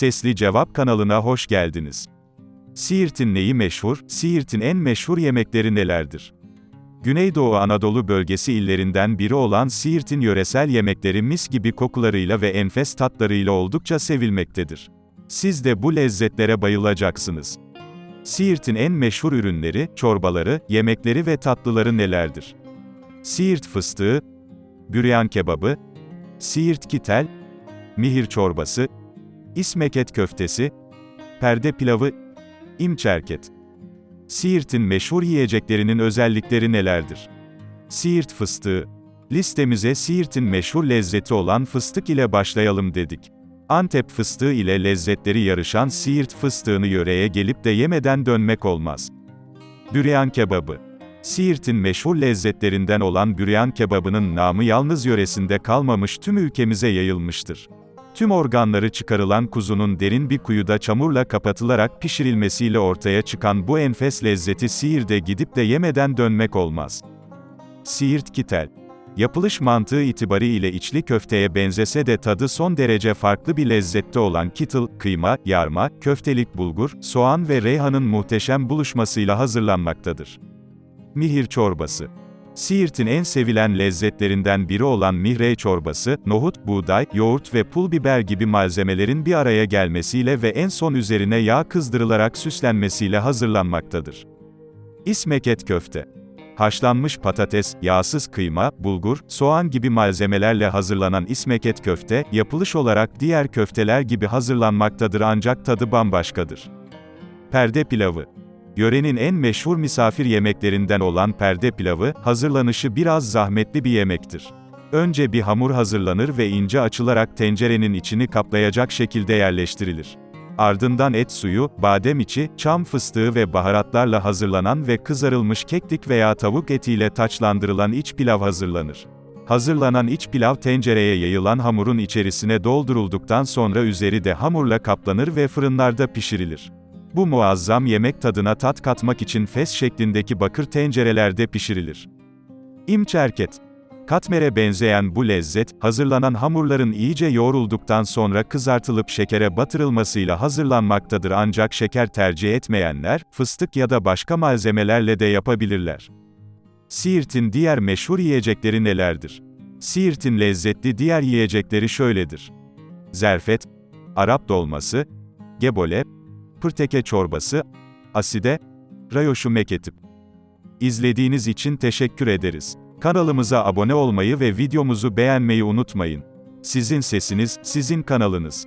Sesli Cevap kanalına hoş geldiniz. Siirt'in neyi meşhur, Siirt'in en meşhur yemekleri nelerdir? Güneydoğu Anadolu bölgesi illerinden biri olan Siirt'in yöresel yemekleri mis gibi kokularıyla ve enfes tatlarıyla oldukça sevilmektedir. Siz de bu lezzetlere bayılacaksınız. Siirt'in en meşhur ürünleri, çorbaları, yemekleri ve tatlıları nelerdir? Siirt fıstığı, büryan kebabı, Siirt kitel, mihir çorbası, İsmeket köftesi, perde pilavı, imçerket. Siirt'in meşhur yiyeceklerinin özellikleri nelerdir? Siirt fıstığı. Listemize Siirt'in meşhur lezzeti olan fıstık ile başlayalım dedik. Antep fıstığı ile lezzetleri yarışan Siirt fıstığını yöreye gelip de yemeden dönmek olmaz. Büryan kebabı. Siirt'in meşhur lezzetlerinden olan büryan kebabının namı yalnız yöresinde kalmamış tüm ülkemize yayılmıştır. Tüm organları çıkarılan kuzunun derin bir kuyuda çamurla kapatılarak pişirilmesiyle ortaya çıkan bu enfes lezzeti Siirt'e gidip de yemeden dönmek olmaz. Siirt kitel. Yapılış mantığı itibariyle içli köfteye benzese de tadı son derece farklı bir lezzette olan kittel, kıyma, yarma, köftelik bulgur, soğan ve reyhanın muhteşem buluşmasıyla hazırlanmaktadır. Mihir çorbası. Siirt'in en sevilen lezzetlerinden biri olan mihrey çorbası, nohut, buğday, yoğurt ve pul biber gibi malzemelerin bir araya gelmesiyle ve en son üzerine yağ kızdırılarak süslenmesiyle hazırlanmaktadır. İsmeket köfte. Haşlanmış patates, yağsız kıyma, bulgur, soğan gibi malzemelerle hazırlanan ismeket köfte, yapılış olarak diğer köfteler gibi hazırlanmaktadır ancak tadı bambaşkadır. Perde pilavı. Yörenin en meşhur misafir yemeklerinden olan perde pilavı, hazırlanışı biraz zahmetli bir yemektir. Önce bir hamur hazırlanır ve ince açılarak tencerenin içini kaplayacak şekilde yerleştirilir. Ardından et suyu, badem içi, çam fıstığı ve baharatlarla hazırlanan ve kızarılmış keklik veya tavuk etiyle taçlandırılan iç pilav hazırlanır. Hazırlanan iç pilav tencereye yayılan hamurun içerisine doldurulduktan sonra üzeri de hamurla kaplanır ve fırınlarda pişirilir. Bu muazzam yemek tadına tat katmak için fes şeklindeki bakır tencerelerde pişirilir. İmçerket. Katmere benzeyen bu lezzet, hazırlanan hamurların iyice yoğrulduktan sonra kızartılıp şekere batırılmasıyla hazırlanmaktadır ancak şeker tercih etmeyenler, fıstık ya da başka malzemelerle de yapabilirler. Siirt'in diğer meşhur yiyecekleri nelerdir? Siirt'in lezzetli diğer yiyecekleri şöyledir. Zerfet, Arap dolması, gebole, pırteke çorbası, aside, rayoşu meketip. İzlediğiniz için teşekkür ederiz. Kanalımıza abone olmayı ve videomuzu beğenmeyi unutmayın. Sizin sesiniz, sizin kanalınız.